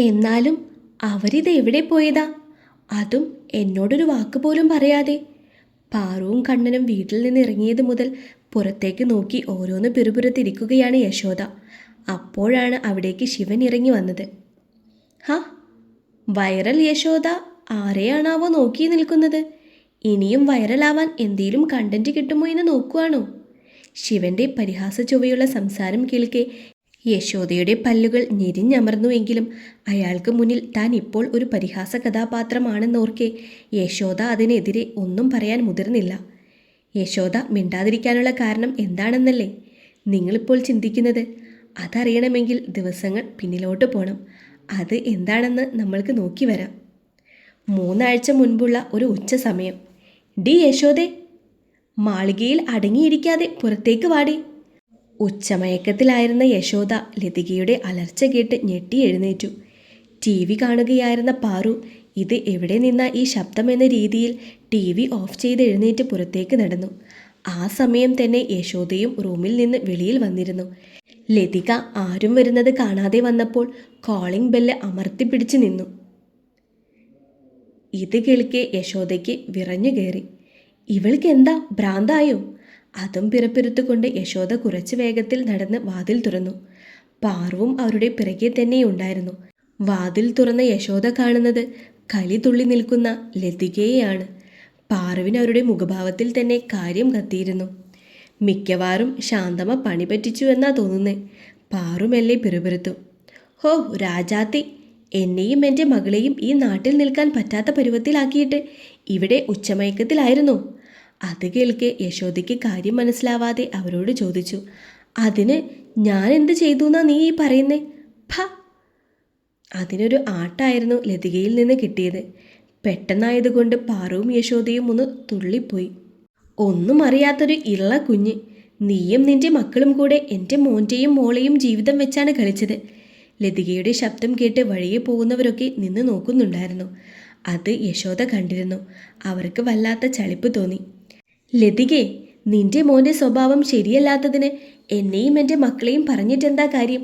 എന്നാലും അവരിത് എവിടെ പോയതാ? അതും എന്നോടൊരു വാക്ക് പോലും പറയാതെ. പാറുവും കണ്ണനും വീട്ടിൽ നിന്ന് ഇറങ്ങിയത് മുതൽ പുറത്തേക്ക് നോക്കി ഓരോന്ന് പിറുപിറുത്തിരിക്കുകയാണ് യശോദ. അപ്പോഴാണ് അവിടേക്ക് ശിവൻ ഇറങ്ങി വന്നത്. ഹാ വൈറൽ യശോദ ആരെയാണാവോ നോക്കി നിൽക്കുന്നത്? ഇനിയും വൈറലാവാൻ എന്തെങ്കിലും കണ്ടന്റ് കിട്ടുമോ എന്ന് നോക്കുവാണോ? ശിവന്റെ പരിഹാസ ചൊവ്വയുള്ള സംസാരം കേൾക്കെ യശോദയുടെ പല്ലുകൾ ഞെരിഞ്ഞമർന്നുവെങ്കിലും അയാൾക്ക് മുന്നിൽ താൻ ഇപ്പോൾ ഒരു പരിഹാസ കഥാപാത്രമാണെന്നോർക്കെ യശോദ അതിനെതിരെ ഒന്നും പറയാൻ മുതിർന്നില്ല. യശോദ മിണ്ടാതിരിക്കാനുള്ള കാരണം എന്താണെന്നല്ലേ? നിങ്ങളിപ്പോൾ ചിന്തിക്കുന്നത്? അതറിയണമെങ്കിൽ ദിവസങ്ങൾ പിന്നിലോട്ട് പോകണം അത് എന്താണെന്ന് നമ്മൾക്ക് നോക്കി വരാം. മൂന്നാഴ്ച മുൻപുള്ള ഒരു ഉച്ച സമയം. ഡി യശോദേ മാളികയിൽ അടങ്ങിയിരിക്കാതെ പുറത്തേക്ക് വാടി. ഉച്ചമയക്കത്തിലായിരുന്ന യശോദ ലതികയുടെ അലർച്ച കേട്ട് ഞെട്ടി എഴുന്നേറ്റു. ടി വി കാണുകയായിരുന്ന പാറു ഇത് എവിടെ നിന്ന ഈ ശബ്ദം എന്ന രീതിയിൽ ടി വി ഓഫ് ചെയ്ത് എഴുന്നേറ്റ് പുറത്തേക്ക് നടന്നു. ആ സമയം തന്നെ യശോദയും റൂമിൽ നിന്ന് വെളിയിൽ വന്നിരുന്നു. ലതിക ആരും വരുന്നത് കാണാതെ വന്നപ്പോൾ കോളിംഗ് ബെല്ല് അമർത്തിപ്പിടിച്ച് നിന്നു. ഇത് കേൾക്കെ യശോദയ്ക്ക് വിറഞ്ഞു കയറി. ഇവൾക്ക് എന്താ ഭ്രാന്തായോ? അതും പിറപ്പിരുത്തുകൊണ്ട് യശോദ കുറച്ച് വേഗത്തിൽ നടന്ന് വാതിൽ തുറന്നു. പാർവും അവരുടെ പിറകെ തന്നെയുണ്ടായിരുന്നു വാതിൽ തുറന്ന യശോദ കാണുന്നത് കലി തുള്ളി നിൽക്കുന്ന ലതികയെയാണ്. പാർവിന് അവരുടെ മുഖഭാവത്തിൽ തന്നെ കാര്യം കത്തിയിരുന്നു. മിക്കവാറും ശാന്തമ പണി പറ്റിച്ചു എന്നാ തോന്നുന്നേ. പാറുമെല്ലെ പിറുപിറുത്തു. ഹോ രാജാത്തി എന്നെയും എന്റെ മകളെയും ഈ നാട്ടിൽ നിൽക്കാൻ പറ്റാത്ത പരുവത്തിലാക്കിയിട്ട് ഇവിടെ ഉച്ചമയക്കത്തിലായിരുന്നു? അത് കേൾക്കെ യശോദയ്ക്ക് കാര്യം മനസ്സിലാവാതെ അവരോട് ചോദിച്ചു. അതിന് ഞാൻ എന്ത് ചെയ്തു എന്നാ നീ ഈ പറയുന്നേ? ഭ! അതിനൊരു ആട്ടായിരുന്നു ലതികയിൽ നിന്ന് കിട്ടിയത്. പെട്ടെന്നായതുകൊണ്ട് പാറുവും യശോദയും ഒന്ന് തുള്ളിപ്പോയി. ഒന്നും അറിയാത്തൊരു ഇള്ള കുഞ്ഞ്. നീയും നിന്റെ മക്കളും കൂടെ എന്റെ മോന്റെയും മോളെയും ജീവിതം വെച്ചാണ് കളിച്ചത്. ലതികയുടെ ശബ്ദം കേട്ട് വഴിയെ പോകുന്നവരൊക്കെ നിന്ന് നോക്കുന്നുണ്ടായിരുന്നു. അത് യശോദ കണ്ടിരുന്നു. അവർക്ക് വല്ലാത്ത ചളിപ്പ് തോന്നി. ലതികെ നിന്റെ മോന്റെ സ്വഭാവം ശരിയല്ലാത്തതിന് എന്നെയും എന്റെ മക്കളെയും പറഞ്ഞിട്ടെന്താ കാര്യം?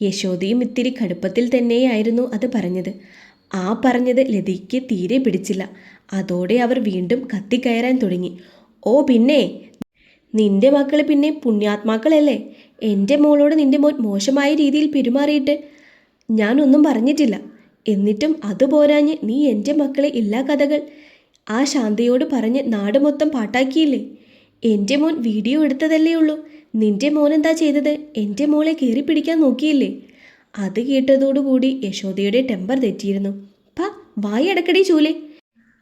യശോദയും ഇത്തിരി കടുപ്പത്തിൽ തന്നെയായിരുന്നു അത് പറഞ്ഞത്. ആ പറഞ്ഞത് ലതിക്ക് തീരെ പിടിച്ചില്ല. അതോടെ അവർ വീണ്ടും കത്തിക്കയറാൻ തുടങ്ങി. ഓ പിന്നെ നിന്റെ മക്കൾ പിന്നെ പുണ്യാത്മാക്കളല്ലേ? എന്റെ മോളോട് നിന്റെ മോൻ മോശമായ രീതിയിൽ പെരുമാറിയിട്ട് ഞാനൊന്നും പറഞ്ഞിട്ടില്ല. എന്നിട്ടും അതുപോരാഞ്ഞ് നീ എന്റെ മക്കളെ എല്ലാ കഥകൾ ആ ശാന്തയോട് പറഞ്ഞ് നാട് മൊത്തം പാട്ടാക്കിയില്ലേ? എന്റെ മോൻ വീഡിയോ എടുത്തതല്ലേ ഉള്ളൂ. നിന്റെ മോൻ എന്താ ചെയ്തത്? എന്റെ മോളെ കയറി പിടിക്കാൻ നോക്കിയില്ലേ? അത് കേട്ടതോടുകൂടി യശോദയുടെ ടെമ്പർ തെറ്റിയിരുന്നു. പ വായടക്കടി ചൂലേ.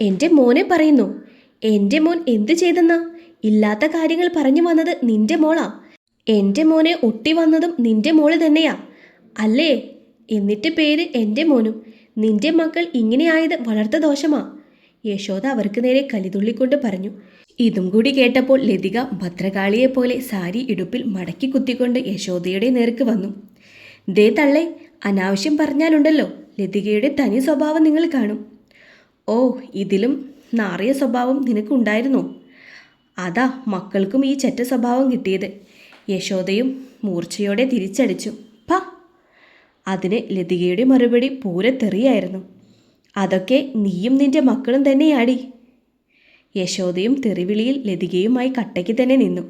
എന്റെ മോനെ പറയുന്നു എന്റെ മോൻ എന്ത് ചെയ്തെന്നാ? ഇല്ലാത്ത കാര്യങ്ങൾ പറഞ്ഞു വന്നത് നിന്റെ മോളാ. എന്റെ മോനെ ഒട്ടി വന്നതും നിന്റെ മോൾ തന്നെയാ. അല്ലേ? എന്നിട്ട് പേര് എന്റെ മോനും. നിന്റെ മക്കൾ ഇങ്ങനെയായത് വളർത്ത ദോഷമാ. യശോദ അവർക്ക് നേരെ കലിതുള്ളിക്കൊണ്ട് പറഞ്ഞു ഇതും കൂടി കേട്ടപ്പോൾ ലതിക ഭദ്രകാളിയെ പോലെ സാരി ഇടുപ്പിൽ മടക്കി കുത്തിക്കൊണ്ട് യശോദയുടെ നേർക്ക് വന്നു. ദേ തള്ളേ അനാവശ്യം പറഞ്ഞാലുണ്ടല്ലോ ലതികയുടെ തനി സ്വഭാവം നിങ്ങൾ കാണും. ഓ ഇതിലും നാറിയ സ്വഭാവം നിനക്കുണ്ടായിരുന്നോ അതാ മക്കൾക്കും ഈ ചെറ്റ സ്വഭാവം കിട്ടിയത്. യശോദയും മൂർച്ചയോടെ തിരിച്ചടിച്ചു. പ! അതിന് ലതികയുടെ മറുപടി പൂരത്തെറിയായിരുന്നു. അതൊക്കെ നീയും നിന്റെ മക്കളും തന്നെയാടി. യശോദയും തെറിവിളിയിൽ ലതികയുമായി കട്ടയ്ക്ക് തന്നെ നിന്നു.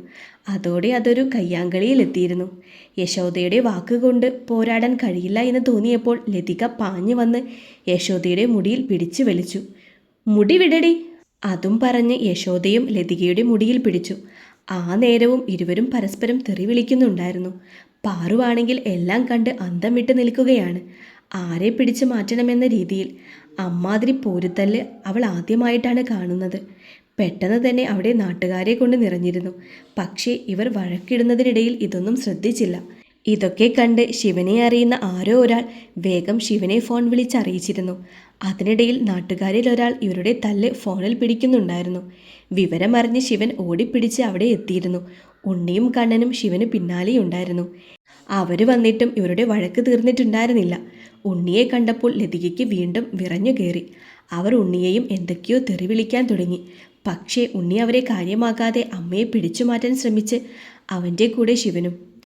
അതോടെ അതൊരു കയ്യാങ്കളിയിലെത്തിയിരുന്നു യശോദയുടെ വാക്കുകൊണ്ട് പോരാടാൻ കഴിയില്ല എന്ന് തോന്നിയപ്പോൾ ലതിക പാഞ്ഞു വന്ന് യശോദയുടെ മുടിയിൽ പിടിച്ചു വലിച്ചു. മുടി വിടടി അതും പറഞ്ഞ് യശോദയും ലതികയുടെ മുടിയിൽ പിടിച്ചു. ആ നേരവും ഇരുവരും പരസ്പരം തെറി വിളിക്കുന്നുണ്ടായിരുന്നു പാറുവാണെങ്കിൽ എല്ലാം കണ്ട് അന്തം വിട്ട് നിൽക്കുകയാണ്. ആരെ പിടിച്ചു മാറ്റണമെന്ന രീതിയിൽ. അമ്മാതിരി പോരുത്തല്ല് അവൾ ആദ്യമായിട്ടാണ് കാണുന്നത്. പെട്ടെന്ന് തന്നെ അവിടെ നാട്ടുകാരെ കൊണ്ട് നിറഞ്ഞിരുന്നു. പക്ഷേ ഇവർ വഴക്കിടുന്നതിനിടയിൽ ഇതൊന്നും ശ്രദ്ധിച്ചില്ല. ഇതൊക്കെ കണ്ട് ശിവനെ അറിയുന്ന ആരോ ഒരാൾ വേഗം ശിവനെ ഫോൺ വിളിച്ചറിയിച്ചിരുന്നു. അതിനിടയിൽ നാട്ടുകാരിൽ ഒരാൾ ഇവരുടെ തല്ല് ഫോണിൽ പിടിക്കുന്നുണ്ടായിരുന്നു. വിവരമറിഞ്ഞ് ശിവൻ ഓടിപ്പിടിച്ച് അവിടെ എത്തിയിരുന്നു. ഉണ്ണിയും കണ്ണനും ശിവന് പിന്നാലെയുണ്ടായിരുന്നു. അവർ വന്നിട്ടും ഇവരുടെ വഴക്ക് തീർന്നിട്ടുണ്ടായിരുന്നില്ല. ഉണ്ണിയെ കണ്ടപ്പോൾ ലതികയ്ക്ക് വീണ്ടും വിറഞ്ഞു കയറി. അവർ ഉണ്ണിയെയും എന്തൊക്കെയോ തെറി വിളിക്കാൻ തുടങ്ങി. പക്ഷേ ഉണ്ണി അവരെ കാര്യമാക്കാതെ അമ്മയെ പിടിച്ചു മാറ്റാൻ ശ്രമിച്ച് അവന്റെ കൂടെ ശിവനും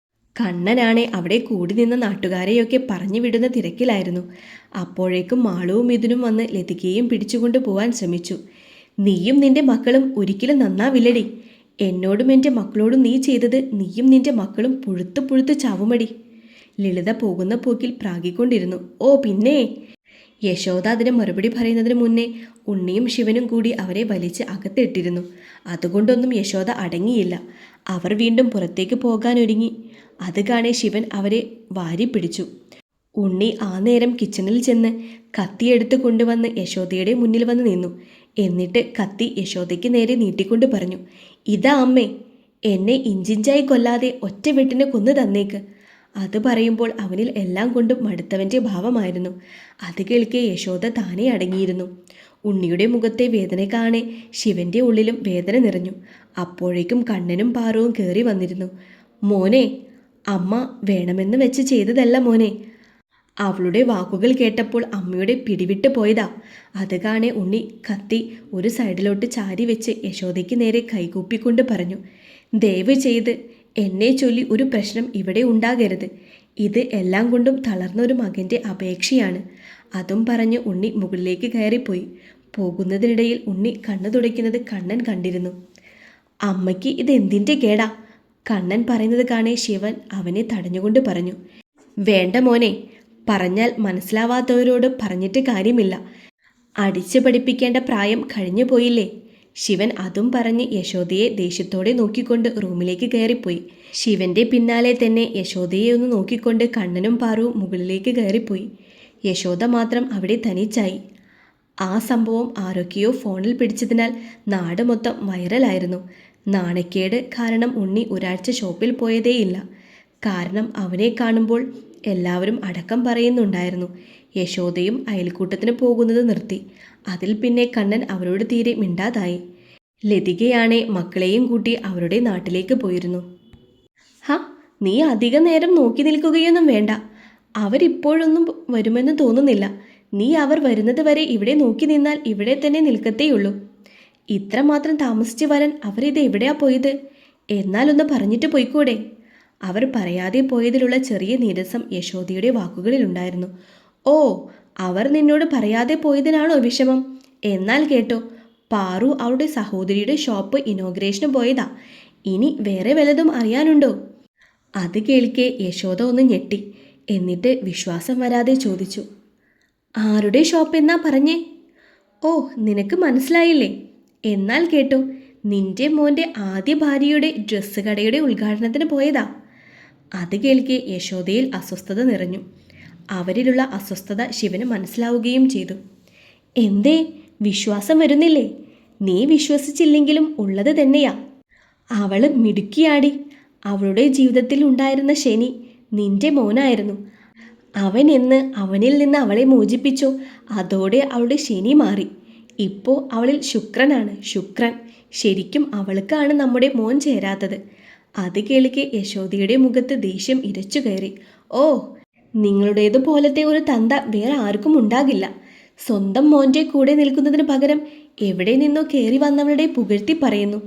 കണ്ണനാണെ അവിടെ കൂടി നിന്ന നാട്ടുകാരെയൊക്കെ പറഞ്ഞു വിടുന്ന തിരക്കിലായിരുന്നു. അപ്പോഴേക്കും മാളവും ഇതിനും വന്ന് ലതികയും പിടിച്ചുകൊണ്ട് പോവാൻ ശ്രമിച്ചു. നീയും നിന്റെ മക്കളും ഒരിക്കലും നന്നാവില്ലടി. എന്നോടും എന്റെ മക്കളോടും നീ ചെയ്തത് നീയും നിന്റെ മക്കളും പുഴുത്തു പുഴുത്ത് ചാവുമടി. ലളിത പോകുന്ന പോക്കിൽ പ്രാഗിക്കൊണ്ടിരുന്നു. ഓ പിന്നെ? യശോദ അതിനെ മറുപടി പറയുന്നതിന് മുന്നേ ഉണ്ണിയും ശിവനും കൂടി അവരെ വലിച്ച് അകത്തിട്ടിരുന്നു. അതുകൊണ്ടൊന്നും യശോദ അടങ്ങിയില്ല. അവർ വീണ്ടും പുറത്തേക്ക് പോകാനൊരുങ്ങി. അത് കാണെ ശിവൻ അവരെ വാരി പിടിച്ചു ഉണ്ണി ആ നേരം കിച്ചണിൽ ചെന്ന് കത്തിയെടുത്ത് കൊണ്ടുവന്ന് യശോദയുടെ മുന്നിൽ വന്ന് നിന്നു. എന്നിട്ട് കത്തി യശോദയ്ക്ക് നേരെ നീട്ടിക്കൊണ്ട് പറഞ്ഞു ഇതാ അമ്മേ എന്നെ ഇഞ്ചിഞ്ചായി കൊല്ലാതെ ഒറ്റ വെട്ടിനെ കൊന്നു തന്നേക്ക്. അത് പറയുമ്പോൾ അവനിൽ എല്ലാം കൊണ്ടും മടുത്തവന്റെ ഭാവമായിരുന്നു. അത് കേൾക്കെ യശോദ താനേ അടങ്ങിയിരുന്നു. ഉണ്ണിയുടെ മുഖത്തെ വേദന കാണെ ശിവന്റെ ഉള്ളിലും വേദന നിറഞ്ഞു. അപ്പോഴേക്കും കണ്ണനും പാറവും കയറി വന്നിരുന്നു. മോനെ അമ്മ വേണമെന്ന് വെച്ച് ചെയ്തതല്ല മോനെ. അവളുടെ വാക്കുകൾ കേട്ടപ്പോൾ അമ്മയുടെ പിടിവിട്ട് പോയതാ. അത് കാണെ ഉണ്ണി കത്തി ഒരു സൈഡിലോട്ട് ചാരി വെച്ച് യശോദയ്ക്ക് നേരെ കൈകൂപ്പിക്കൊണ്ട് പറഞ്ഞു ദയവ് ചെയ്ത് എന്നെ ചൊല്ലി ഒരു പ്രശ്നം ഇവിടെ ഉണ്ടാകരുത്. ഇത് എല്ലാം കൊണ്ടും തളർന്ന ഒരു മകന്റെ അപേക്ഷയാണ്. അതും പറഞ്ഞ് ഉണ്ണി മുകളിലേക്ക് കയറിപ്പോയി. പോകുന്നതിനിടയിൽ ഉണ്ണി കണ്ണു തുടയ്ക്കുന്നത് കണ്ണൻ കണ്ടിരുന്നു. അമ്മയ്ക്ക് ഇത് എന്തിന്റെ കേടാ? കണ്ണൻ പറയുന്നത് കാണേ ശിവൻ അവനെ തടഞ്ഞുകൊണ്ട് പറഞ്ഞു വേണ്ട മോനെ പറഞ്ഞാൽ മനസ്സിലാവാത്തവരോട് പറഞ്ഞിട്ട് കാര്യമില്ല. അടിച്ചു പഠിപ്പിക്കേണ്ട പ്രായം കഴിഞ്ഞു പോയില്ലേ? ശിവൻ അതും പറഞ്ഞ് യശോദയെ ദേഷ്യത്തോടെ നോക്കിക്കൊണ്ട് റൂമിലേക്ക് കയറിപ്പോയി. ശിവന്റെ പിന്നാലെ തന്നെ യശോദയെ ഒന്ന് നോക്കിക്കൊണ്ട് കണ്ണനും പാറുവും മുകളിലേക്ക് കയറിപ്പോയി. യശോദ മാത്രം അവിടെ തനിച്ചായി. ആ സംഭവം ആരൊക്കെയോ ഫോണിൽ പിടിച്ചതിനാൽ നാട് മൊത്തം വൈറലായിരുന്നു. നാണക്കേട് കാരണം ഉണ്ണി ഒരാഴ്ച ഷോപ്പിൽ പോയതേയില്ല. കാരണം അവനെ കാണുമ്പോൾ എല്ലാവരും അടക്കം പറയുന്നുണ്ടായിരുന്നു. യശോദയും അയൽക്കൂട്ടത്തിന് പോകുന്നത് നിർത്തി. അതിൽ പിന്നെ കണ്ണൻ അവരോട് തീരെ മിണ്ടാതായി. ലതികയാണെ മക്കളെയും കൂട്ടി അവരുടെ നാട്ടിലേക്ക് പോയിരുന്നു. ഹ നീ അധിക നേരം നോക്കി നിൽക്കുകയൊന്നും വേണ്ട. അവരിപ്പോഴൊന്നും വരുമെന്ന് തോന്നുന്നില്ല. നീ അവർ വരുന്നത് വരെ ഇവിടെ നോക്കി നിന്നാൽ ഇവിടെ തന്നെ നിൽക്കത്തേയുള്ളൂ. ഇത്രമാത്രം താമസിച്ച് വരാൻ അവരിത് എവിടെയാ പോയത് എന്നാലൊന്ന് പറഞ്ഞിട്ട് പോയിക്കൂടെ? അവർ പറയാതെ പോയതിലുള്ള ചെറിയ നീരസം യശോദയുടെ വാക്കുകളിലുണ്ടായിരുന്നു ഓ അവർ നിന്നോട് പറയാതെ പോയതിനാണോ വിഷമം? എന്നാൽ കേട്ടോ പാറു അവളുടെ സഹോദരിയുടെ ഷോപ്പ് ഇനോഗ്രേഷന് പോയതാ. ഇനി വേറെ വലതും അറിയാനുണ്ടോ? അത് കേൾക്കെ യശോദ ഒന്ന് ഞെട്ടി. എന്നിട്ട് വിശ്വാസം വരാതെ ചോദിച്ചു. ആരുടെ ഷോപ്പ് എന്നാ പറഞ്ഞേ? ഓ നിനക്ക് മനസ്സിലായില്ലേ? എന്നാൽ കേട്ടോ നിന്റെ മോന്റെ ആദ്യ ഭാര്യയുടെ ഡ്രസ്സ് കടയുടെ ഉദ്ഘാടനത്തിന് പോയതാ. അത് കേൾക്കെ യശോദയിൽ അസ്വസ്ഥത നിറഞ്ഞു. അവരിലുള്ള അസ്വസ്ഥത ശിവന് മനസ്സിലാവുകയും ചെയ്തു. എന്തേ? വിശ്വാസം വരുന്നില്ലേ? നീ വിശ്വസിച്ചില്ലെങ്കിലും ഉള്ളത് തന്നെയാ. അവൾ മിടുക്കിയാടി. അവളുടെ ജീവിതത്തിൽ ഉണ്ടായിരുന്ന ശനി നിന്റെ മോനായിരുന്നു. അവൻ എന്ന് അവനിൽ നിന്ന് അവളെ മോചിപ്പിച്ചോ. അതോടെ അവളുടെ ശനി മാറി. ഇപ്പോൾ അവളിൽ ശുക്രനാണ്. ശുക്രൻ. ശരിക്കും അവൾക്കാണ് നമ്മുടെ മോൻ ചേരാത്തത്. അത് കേളിക്കെ യശോദയുടെ മുഖത്ത് ദേഷ്യം ഇരച്ചു കയറി. ഓ നിങ്ങളുടേതുപോലത്തെ ഒരു തന്ത വേറെ ആർക്കും ഉണ്ടാകില്ല. സ്വന്തം മോന്റെ കൂടെ നിൽക്കുന്നതിന് പകരം എവിടെ നിന്നോ കയറി വന്നവളുടെ പുകഴ്ത്തി പറയുന്നു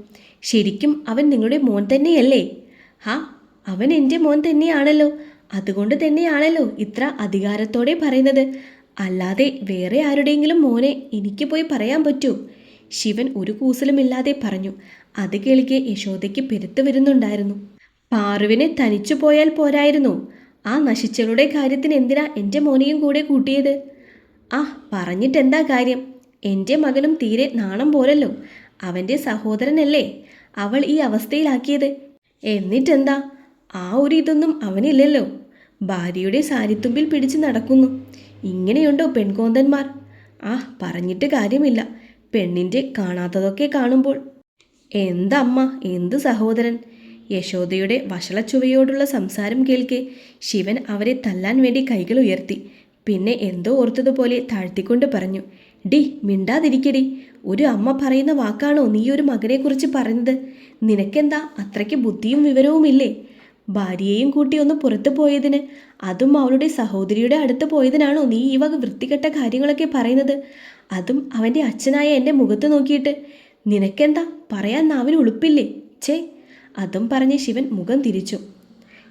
ശരിക്കും അവൻ നിങ്ങളുടെ മോൻ തന്നെയല്ലേ? ഹാ അവൻ എന്റെ മോൻ തന്നെയാണല്ലോ. അതുകൊണ്ട് തന്നെയാണല്ലോ ഇത്ര അധികാരത്തോടെ പറയുന്നത്. അല്ലാതെ വേറെ ആരുടെയെങ്കിലും മോനെ എനിക്ക് പോയി പറയാൻ പറ്റൂ. ശിവൻ ഒരു കൂസലുമില്ലാതെ പറഞ്ഞു അത് കേൾക്കെ യശോദയ്ക്ക് പെരുത്തു വരുന്നുണ്ടായിരുന്നു. പാറുവിനെ തനിച്ചു പോയാൽ പോരായിരുന്നു. ആ നശിച്ചവളുടെ കാര്യത്തിന് എന്തിനാ എന്റെ മോനെയും കൂടെ കൂട്ടിയത്? ആ പറഞ്ഞിട്ടെന്താ കാര്യം? എന്റെ മകനും തീരെ നാണം പോരല്ലോ അവന്റെ സഹോദരനല്ലേ അവൾ ഈ അവസ്ഥയിലാക്കിയത്? എന്നിട്ടെന്താ? ആ ഒരു ഇതൊന്നും അവനില്ലല്ലോ. ഭാര്യയുടെ സാരിത്തുമ്പിൽ പിടിച്ച് നടക്കുന്നു. ഇങ്ങനെയുണ്ടോ പെൺകോന്തന്മാർ? ആ പറഞ്ഞിട്ട് കാര്യമില്ല. പെണ്ണിന്റെ കാണാത്തതൊക്കെ കാണുമ്പോൾ. എന്തമ്മ എന്ത് സഹോദരൻ? യശോദയുടെ വഷളച്ചുവയോടുള്ള സംസാരം കേൾക്കെ ശിവൻ അവരെ തല്ലാൻ വേണ്ടി കൈകൾ ഉയർത്തി. പിന്നെ എന്തോ ഓർത്തതുപോലെ താഴ്ത്തിക്കൊണ്ട് പറഞ്ഞു ഡി മിണ്ടാതിരിക്കടി. ഒരു അമ്മ പറയുന്ന വാക്കാണോ നീ ഒരു മകനെക്കുറിച്ച് പറഞ്ഞത് നിനക്കെന്താ അത്രയ്ക്ക് ബുദ്ധിയും വിവരവുമില്ലേ? ഭാര്യയെയും കൂട്ടി ഒന്ന് പുറത്തു പോയതിന് അതും അവളുടെ സഹോദരിയുടെ അടുത്ത് പോയതിനാണോ നീ ഈ വക വൃത്തികെട്ട കാര്യങ്ങളൊക്കെ പറയുന്നത്? അതും അവന്റെ അച്ഛനായ എന്റെ മുഖത്ത് നോക്കിയിട്ട്. നിനക്കെന്താ? പറയാൻ നാവിന് ഉളുപ്പില്ലേ? ഛേ അതും പറഞ്ഞ് ശിവൻ മുഖം തിരിച്ചു.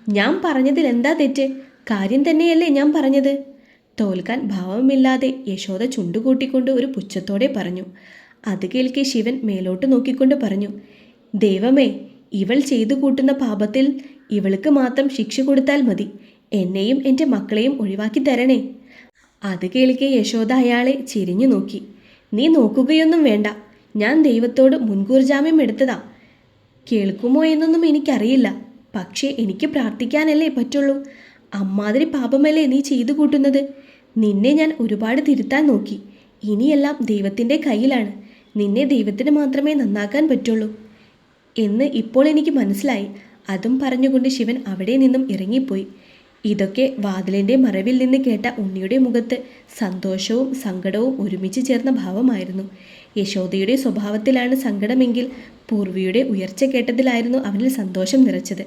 ഞാൻ പറഞ്ഞതിൽ എന്താ തെറ്റ്? കാര്യം തന്നെയല്ലേ ഞാൻ പറഞ്ഞത്. തോൽക്കാൻ ഭാവമില്ലാതെ യശോദ ചുണ്ടുകൂട്ടിക്കൊണ്ട് ഒരു പുച്ഛത്തോടെ പറഞ്ഞു. അത് കേൾക്കെ ശിവൻ മേലോട്ട് നോക്കിക്കൊണ്ട് പറഞ്ഞു. ദൈവമേ ഇവൾ ചെയ്തു കൂട്ടുന്ന പാപത്തിൽ ഇവൾക്ക് മാത്രം ശിക്ഷ കൊടുത്താൽ മതി. എന്നെയും എന്റെ മക്കളെയും ഒഴിവാക്കി തരണേ. അത് കേൾക്കെ യശോദ അയാളെ ചിരിഞ്ഞു നോക്കി. നീ നോക്കുകയൊന്നും വേണ്ട. ഞാൻ ദൈവത്തോട് മുൻകൂർ ജാമ്യം എടുത്തതാ. കേൾക്കുമോ എന്നൊന്നും എനിക്കറിയില്ല. പക്ഷേ എനിക്ക് പ്രാർത്ഥിക്കാനല്ലേ പറ്റുള്ളൂ. അമ്മാതിരി പാപമല്ലേ നീ ചെയ്തു കൂട്ടുന്നത്. നിന്നെ ഞാൻ ഒരുപാട് തിരുത്താൻ നോക്കി. ഇനിയെല്ലാം ദൈവത്തിന്റെ കയ്യിലാണ്. നിന്നെ ദൈവത്തിന് മാത്രമേ നന്നാക്കാൻ പറ്റുള്ളൂ. എന്ന് ഇപ്പോൾ എനിക്ക് മനസ്സിലായി. അതും പറഞ്ഞുകൊണ്ട് ശിവൻ അവിടെ നിന്നും ഇറങ്ങിപ്പോയി. ഇതൊക്കെ വാതിലിന്റെ മറവിൽ നിന്ന് കേട്ട ഉണ്ണിയുടെ മുഖത്ത് സന്തോഷവും സങ്കടവും ഒരുമിച്ച് ചേർന്ന ഭാവമായിരുന്നു. യശോദയുടെ സ്വഭാവത്തിലാണ് സങ്കടമെങ്കിൽ പൂർവിയുടെ ഉയർച്ച കേട്ടതിലായിരുന്നു അവനിൽ സന്തോഷം നിറച്ചത്.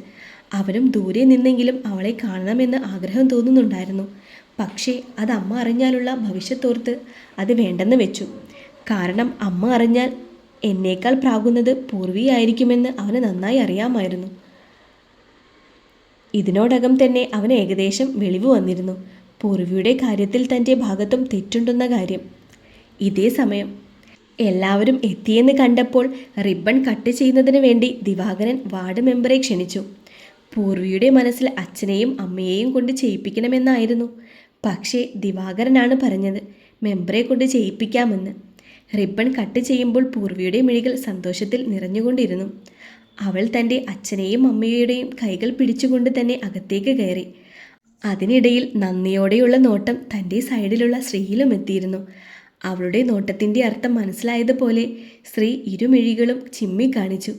അവനും ദൂരെ നിന്നെങ്കിലും അവളെ കാണണമെന്ന് ആഗ്രഹം തോന്നുന്നുണ്ടായിരുന്നു. പക്ഷേ അത് അമ്മ അറിഞ്ഞാലുള്ള ഭവിഷ്യത്തോർത്ത് അത് വേണ്ടെന്ന് വെച്ചു. കാരണം അമ്മ അറിഞ്ഞാൽ എന്നേക്കാൾ പ്രാകുന്നത് പൂർവിയായിരിക്കുമെന്ന് അവന് നന്നായി അറിയാമായിരുന്നു. ഇതിനോടകം തന്നെ അവന് ഏകദേശം വെളിവ് വന്നിരുന്നു. പൂർവിയുടെ കാര്യത്തിൽ തന്റെ ഭാഗത്തും തെറ്റുണ്ടെന്ന കാര്യം. ഇതേ സമയം എല്ലാവരും എത്തിയെന്ന് കണ്ടപ്പോൾ റിബൺ കട്ട് ചെയ്യുന്നതിന് വേണ്ടി ദിവാകരൻ വാർഡ് മെമ്പറെ ക്ഷണിച്ചു. പൂർവിയുടെ മനസ്സിൽ അച്ഛനെയും അമ്മയെയും കൊണ്ട് ചെയ്യിപ്പിക്കണമെന്നായിരുന്നു. പക്ഷേ ദിവാകരനാണ് പറഞ്ഞത് മെമ്പറെ കൊണ്ട് ചെയ്യിപ്പിക്കാമെന്ന്. റിബൺ കട്ട് ചെയ്യുമ്പോൾ പൂർവിയുടെ മിഴികൾ സന്തോഷത്തിൽ നിറഞ്ഞുകൊണ്ടിരുന്നു. അവൾ തന്റെ അച്ഛനെയും അമ്മയുടെയും കൈകൾ പിടിച്ചുകൊണ്ട് തന്നെ അകത്തേക്ക് കയറി. അതിനിടയിൽ നന്ദിയോടെയുള്ള നോട്ടം തന്റെ സൈഡിലുള്ള സ്ത്രീയിലും എത്തിയിരുന്നു. അവളുടെ നോട്ടത്തിന്റെ അർത്ഥം മനസ്സിലായതുപോലെ സ്ത്രീ ഇരുമിഴികളും ചിമ്മി കാണിച്ചു.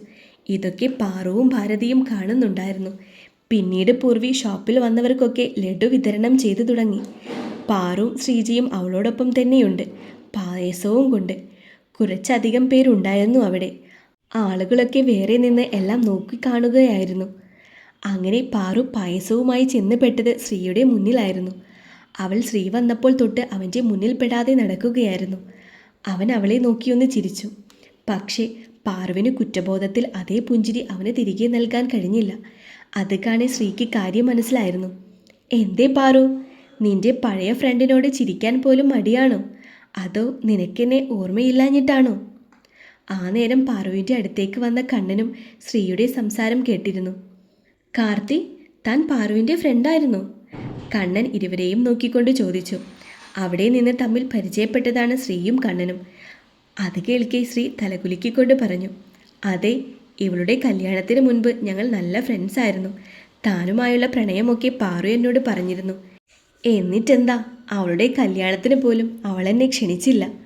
ഇതൊക്കെ പാറുവും ഭാരതിയും കാണുന്നുണ്ടായിരുന്നു. പിന്നീട് പൂർവി ഷോപ്പിൽ വന്നവർക്കൊക്കെ ലഡു വിതരണം ചെയ്തു തുടങ്ങി. പാറും ശ്രീജിയും അവളോടൊപ്പം തന്നെയുണ്ട്. പായസവും കൊണ്ട് കുറച്ചധികം പേരുണ്ടായിരുന്നു അവിടെ. ആളുകളൊക്കെ വേറെ നിന്ന് എല്ലാം നോക്കിക്കാണുകയായിരുന്നു അങ്ങനെ പാറു പായസവുമായി ചെന്നപ്പെട്ടത് ശ്രീയുടെ മുന്നിലായിരുന്നു. അവൾ ശ്രീ വന്നപ്പോൾ തൊട്ട് അവന്റെ മുന്നിൽ പെടാതെ നടക്കുകയായിരുന്നു. അവൻ അവളെ നോക്കിയൊന്ന് ചിരിച്ചു. പക്ഷേ പാറുവിന് കുറ്റബോധത്തിൽ അതേ പുഞ്ചിരി അവന് തിരികെ നൽകാൻ കഴിഞ്ഞില്ല. അത് കാണെ ശ്രീക്ക് കാര്യം മനസ്സിലായിരുന്നു. എന്തേ പാറു നിന്റെ പഴയ ഫ്രണ്ടിനോട് ചിരിക്കാൻ പോലും മടിയാണോ? അതോ നിനക്കെന്നെ ഓർമ്മയില്ലാഞ്ഞിട്ടാണോ? ആ നേരം പാറുവിന്റെ അടുത്തേക്ക് വന്ന കണ്ണനും ശ്രീയുടെ സംസാരം കേട്ടിരുന്നു. കാർത്തി താൻ പാറുവിന്റെ ഫ്രണ്ടായിരുന്നു കണ്ണൻ ഇരുവരെയും നോക്കിക്കൊണ്ട് ചോദിച്ചു. അവിടെ നിന്ന് തമ്മിൽ പരിചയപ്പെട്ടതാണ് ശ്രീയും കണ്ണനും. അത് കേൾക്കെ ശ്രീ തലകുലുക്കിക്കൊണ്ട് പറഞ്ഞു. അതെ ഇവളുടെ കല്യാണത്തിന് മുൻപ് ഞങ്ങൾ നല്ല ഫ്രണ്ട്സ് ആയിരുന്നു. താനുമായുള്ള പ്രണയമൊക്കെ പാറു എന്നോട് പറഞ്ഞിരുന്നു. എന്നിട്ടെന്താ? അവളുടെ കല്യാണത്തിന് പോലും അവളെന്നെ ക്ഷണിച്ചില്ല.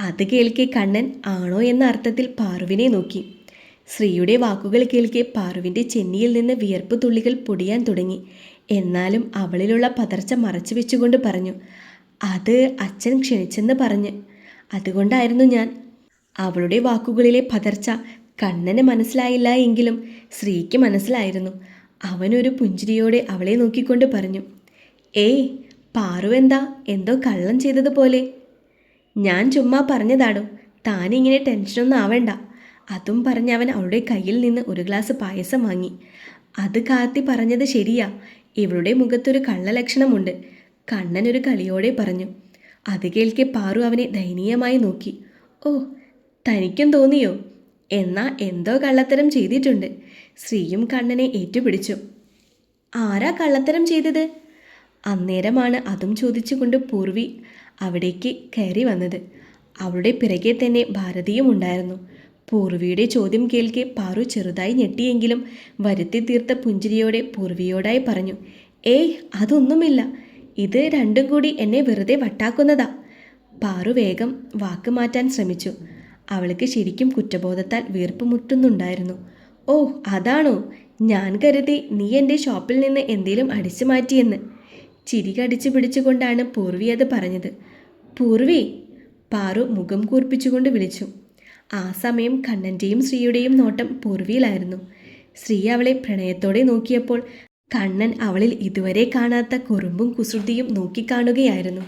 അത് കേൾക്കെ കണ്ണൻ ആണോ എന്ന അർത്ഥത്തിൽ പാറുവിനെ നോക്കി. ശ്രീയുടെ വാക്കുകൾ കേൾക്കെ പാറുവിന്റെ ചെന്നിയിൽ നിന്ന് വിയർപ്പ് തുള്ളികൾ പൊടിയാൻ തുടങ്ങി. എന്നാലും അവളിലുള്ള പതർച്ച മറച്ചു വെച്ചുകൊണ്ട് പറഞ്ഞു അത് അച്ഛൻ ക്ഷണിച്ചെന്ന് പറഞ്ഞ്. അതുകൊണ്ടായിരുന്നു ഞാൻ. അവളുടെ വാക്കുകളിലെ പതർച്ച കണ്ണന് മനസ്സിലായില്ല എങ്കിലും ശ്രീക്ക് മനസ്സിലായിരുന്നു. അവനൊരു പുഞ്ചിരിയോടെ അവളെ നോക്കിക്കൊണ്ട് പറഞ്ഞു ഏയ് പാറു എന്താ? എന്തോ കള്ളം ചെയ്തതുപോലെ. ഞാൻ ചുമ്മാ പറഞ്ഞതാടോ താനിങ്ങനെ ടെൻഷനൊന്നും ആവേണ്ട. അതും പറഞ്ഞ് അവൻ അവളുടെ കയ്യിൽ നിന്ന് ഒരു ഗ്ലാസ് പായസം വാങ്ങി. അത് കാത്തി പറഞ്ഞത് ശരിയാ. ഇവളുടെ മുഖത്തൊരു കള്ളലക്ഷണമുണ്ട്. കണ്ണൻ ഒരു കളിയോടെ പറഞ്ഞു. അത് കേൾക്കെ പാറു അവനെ ദയനീയമായി നോക്കി. ഓ തനിക്കും തോന്നിയോ? എന്നാ എന്തോ കള്ളത്തരം ചെയ്തിട്ടുണ്ട്. ശ്രീയും കണ്ണനെ ഏറ്റുപിടിച്ചു. ആരാ കള്ളത്തരം ചെയ്തത്? അന്നേരമാണ് അതും ചോദിച്ചുകൊണ്ട് പൂർവി അവിടേക്ക് കയറി വന്നത്. അവളുടെ പിറകെ തന്നെ ഭാരതിയും ഉണ്ടായിരുന്നു. പൂർവിയുടെ ചോദ്യം കേൾക്കെ പാറു ചെറുതായി ഞെട്ടിയെങ്കിലും വരുത്തി തീർത്ത പുഞ്ചിരിയോടെ പൂർവിയോടായി പറഞ്ഞു ഏയ് അതൊന്നുമില്ല. ഇത് രണ്ടും കൂടി എന്നെ വെറുതെ വട്ടാക്കുന്നതാ. പാറു വേഗം വാക്ക് മാറ്റാൻ ശ്രമിച്ചു. അവൾക്ക് ശരിക്കും കുറ്റബോധത്താൽ വീർപ്പ് മുട്ടുന്നുണ്ടായിരുന്നു. ഓ അതാണോ? ഞാൻ കരുതി നീ എന്റെ ഷോപ്പിൽ നിന്ന് എന്തേലും അടിച്ചു മാറ്റിയെന്ന്. ചിരി കടിച്ചു പിടിച്ചുകൊണ്ടാണ് പൂർവി അത് പറഞ്ഞത്. പൂർവി പാറു മുഖം കൂർപ്പിച്ചുകൊണ്ട് വിളിച്ചു. ആ സമയം കണ്ണന്റെയും ശ്രീയുടെയും നോട്ടം പൂർവിയിലായിരുന്നു ശ്രീ അവളെ പ്രണയത്തോടെ നോക്കിയപ്പോൾ കണ്ണൻ അവളിൽ ഇതുവരെ കാണാത്ത കുറുമ്പും കുസൃതിയും നോക്കിക്കാണുകയായിരുന്നു.